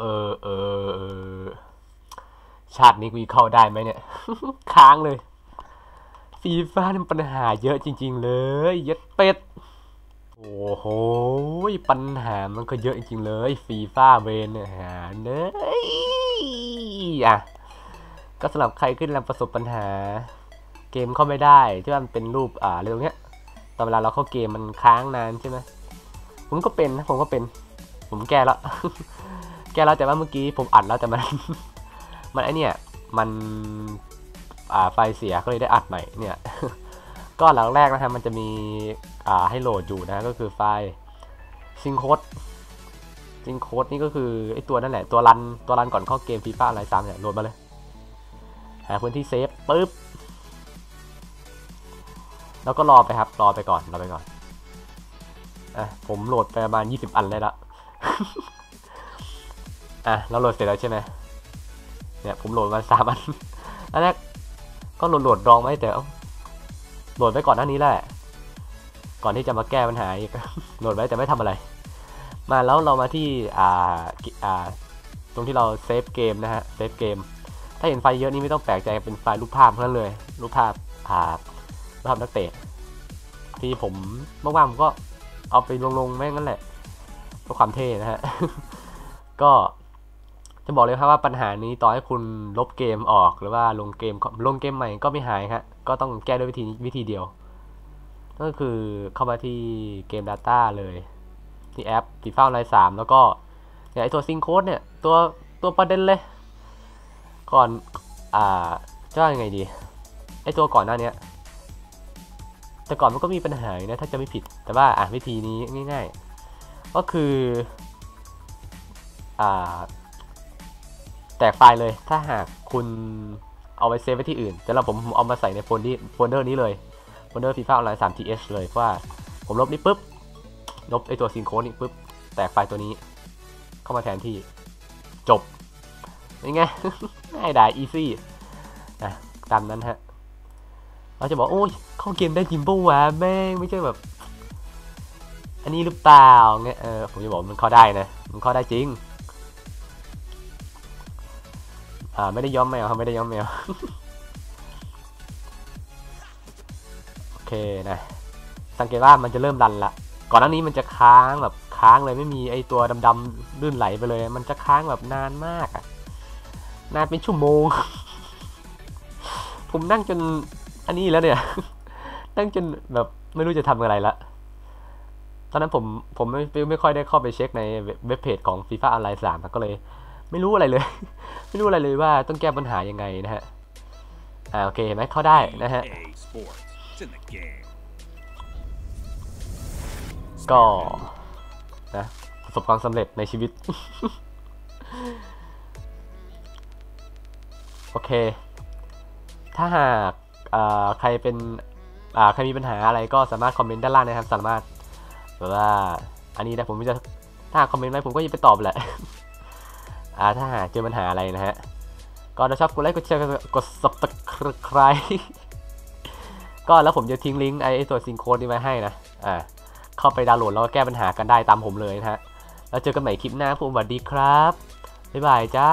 เออเออชาตินี้กูเข้าได้ไหมเนี่ย ค้างเลย ฟีฟ่านี่ปัญหาเยอะจริง ๆ เลยเย็ดเป็ด โอ้โห ปัญหามันก็เยอะจริง ๆ เลย ฟีฟ่าเวนเนี่ยหาเนยอะ ก็สำหรับใครขึ้นแล้วประสบปัญหา เกมเข้าไม่ได้ที่มันเป็นรูปอ่าเรื่องเนี้ย ตอนเวลาเราเข้าเกมมันค้างนานใช่ไหมผมก็เป็นนะผมก็เป็น ผมแก้แล้ว แกแล้วแต่ว่าเมื่อกี้ผมอัดแล้วแต่มัน มันไอเนี่ยมันอ่าไฟเสียก็เลยได้อัดใหม่เนี่ย ก็หลังแรกนะฮะมันจะมีอ่าให้โหลดอยู่นะก็คือไฟล์ซิงโคดซิงโคดนี่ก็คือไอตัวนั่นแหละตัวรันตัวรันก่อนเข้าเกมฟีฟ่าอะไรตามเนี่ยโหลดมาเลยหาพื้นที่เซฟปุ๊บแล้วก็รอไปครับ รอไปก่อน รอไปก่อนอะผมโหลดไปประมาณ20อันเลยละ อะเราโหลดเสร็จแล้วใช่ไหมเนี่ยผมโหลดมาสามอันอันแรกก็โหลดโหลดรองไว้แต่โหลดไว้ก่อนหน้านี้แหละ ก่อนที่จะมาแก้ปัญหาอีกโหลดไว้แต่ไม่ทำอะไร มาแล้วเรามาที่อ่าอ่าตรงที่เราเซฟเกมนะฮะเซฟเกม ถ้าเห็นไฟล์เยอะนี่ไม่ต้องแปลกใจเป็นไฟล์รูปภาพเท่านั้นเลย รูปภาพอ่ารูปภาพนักเตะที่ผมว่างๆผมก็เอาไปลงๆแม่งนั่นแหละเพื่อความเท่นะฮะ ก็ จะบอกเลยครับว่าปัญหานี้ต่อให้คุณลบเกมออกหรือว่าลงเกมลงเกมใหม่ก็ไม่หายครับก็ต้องแก้ด้วยวิธีวิธีเดียว ก็คือเข้ามาที่เกม Data เลยที่แอป FIFA Online 3แล้วก็เนี่ยไอตัวซิงโค้ดเนี่ยตัวตัวประเด็นเลย ก่อน อ่าจะว่ายังไงดีไอตัวก่อนหน้านี้แต่ก่อนมันก็มีปัญหาอยู่นะถ้าจะไม่ผิดแต่ว่าอะวิธีนี้ง่าย ๆ ก็คือ อ่า ตกไฟล์เลยถ้าหากคุณเอาไปเซฟไว้ที่อื่น แต่เราผมเอามาใส่ในโฟลเดอร์โฟลเดอร์นี้เลยโฟลเดอร์ FIFA Online 3 TH เลยเพราะว่าผมลบนี้ปุ๊บลบไอตัวซิงโครนี่ปุ๊บแตกไฟล์ตัวนี้ เข้ามาแทนที่จบยังไงง่ายดายอีซี่นะตามนั้นฮะเราจะบอกโอ้ยเข้าเกมได้จริงปะวะแม่งไม่ใช่แบบ อันนี้หรือเปล่าเงี้ยเออผมจะบอกมันเข้าได้นะ มันเข้าได้จริง อ่าไม่ได้ย้อมแมวครับไม่ได้ย้อมแมว โอเคนะสังเกตว่ามันจะเริ่มรันละก่อนหน้านี้มันจะค้างแบบค้างเลยไม่มีไอตัวดำๆลื่นไหลไปเลย มันจะค้างแบบนานมากอะนานเป็นชั่วโมง ผมนั่งจนอันนี้แล้วเนี่ย นั่งจนแบบไม่รู้จะทำอะไรละตอนนั้นผมผมไม่ไม่ค่อยได้เข้าไปเช็คในเว็บเพจของ FIFA Online 3ก็เลย ไม่รู้อะไรเลย ไม่รู้อะไรเลยว่าต้องแก้ปัญหายังไงนะฮะอ่าโอเคเห็นไหมเข้าได้นะฮะ EA Sports. It's in the game. ก็นะประสบความสำเร็จในชีวิต โอเค ถ้าหากอ่าใครเป็นอ่าใครมีปัญหาอะไรก็สามารถคอมเมนต์ด้านล่างนะครับ สามารถแบบว่า อันนี้นะผมจะถ้าหากคอมเมนต์ไว้ผมก็จะไปตอบแหละ อ่าถ้าหาเจอปัญหาอะไรนะฮะ ก็ถ้าชอบกดไลค์กดแชร์กด subscribe ก็แล้วผมจะทิ้งลิงก์ไอ้ตัวซิงโครนี้ไว้ให้นะ อ่า เข้าไปดาวน์โหลดแล้วก็แก้ปัญหากันได้ตามผมเลยนะฮะ แล้วเจอกันใหม่คลิปหน้าผมสวัสดีครับ บ๊ายบายจ้า